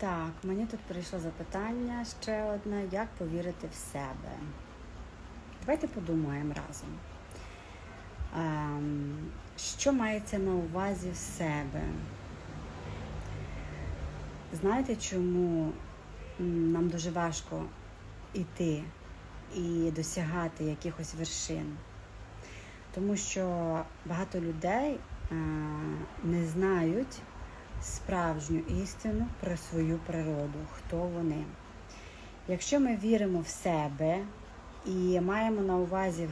Так, мені тут прийшло запитання ще одне: як повірити в себе? Давайте подумаємо разом. Ем, що мається на увазі в себе? Знаєте, чому нам дуже важко йти і досягати якихось вершин? Тому що багато людей е, не знають справжню істину про свою природу, хто вони. Якщо ми віримо в себе і маємо на увазі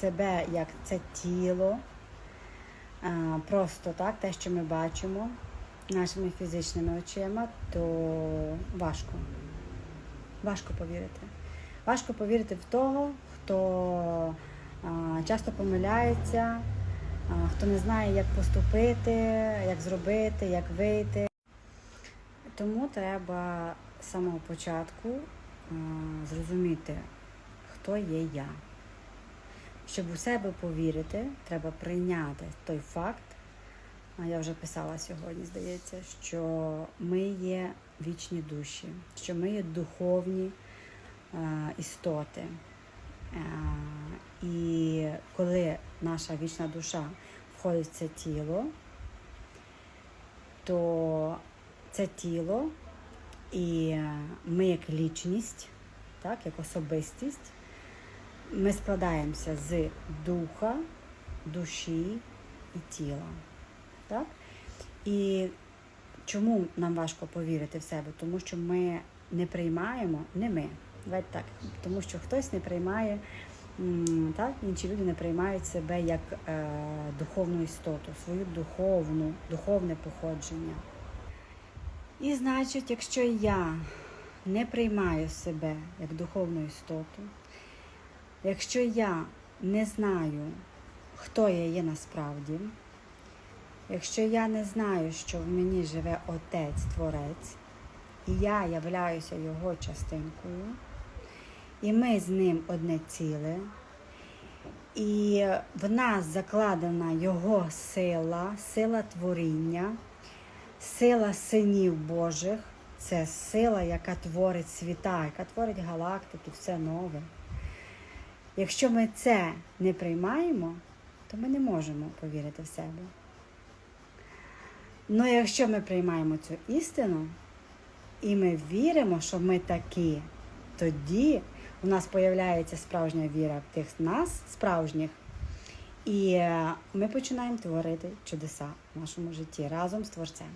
себе як це тіло, просто так, те, що ми бачимо нашими фізичними очима, то важко. Важко повірити. Важко повірити в того, хто часто помиляється, хто не знає, як поступити, як зробити, як вийти. Тому треба з самого початку зрозуміти, хто є я. Щоб у себе повірити, треба прийняти той факт, я вже писала сьогодні, здається, що ми є вічні душі, що ми є духовні істоти. Е, і коли наша вічна душа входить в це тіло, то це тіло і ми як лічність, так, як особистість, ми складаємося з духа, душі і тіла. Так? І чому нам важко повірити в себе? Тому що ми не приймаємо, не ми. Давайте так, тому що хтось не приймає, так, інші люди не приймають себе як е, духовну істоту, свою духовну, духовне походження. І значить, якщо я не приймаю себе як духовну істоту, якщо я не знаю, хто я є насправді, якщо я не знаю, що в мені живе Отець Творець, і я являюся його частинкою, і ми з ним одне ціле, і в нас закладена його сила, сила творіння, сила синів Божих, це сила, яка творить світа, яка творить галактики, все нове. Якщо ми це не приймаємо, то ми не можемо повірити в себе. Ну, якщо ми приймаємо цю істину, і ми віримо, що ми такі, тоді у нас з'являється справжня віра в тих нас, справжніх, і е, ми починаємо творити чудеса в нашому житті разом з Творцем.